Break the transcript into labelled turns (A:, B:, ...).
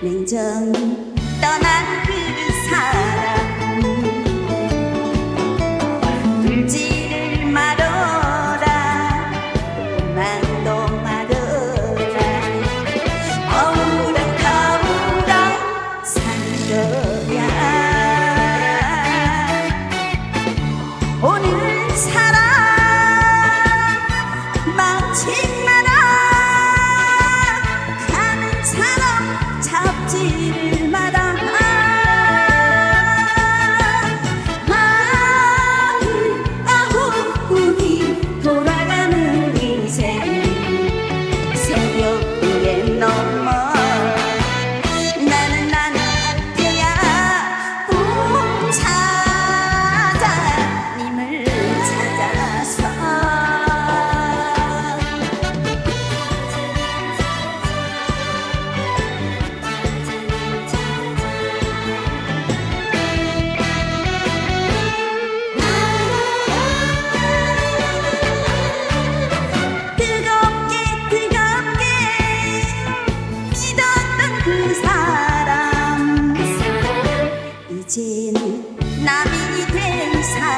A: 전 떠난 그 사람. 울지를 말어라 망도 말어라. 어우랑가우랑 산거야. 오늘 사랑 망치 마라 가는 사람 이제는 남이 된 사람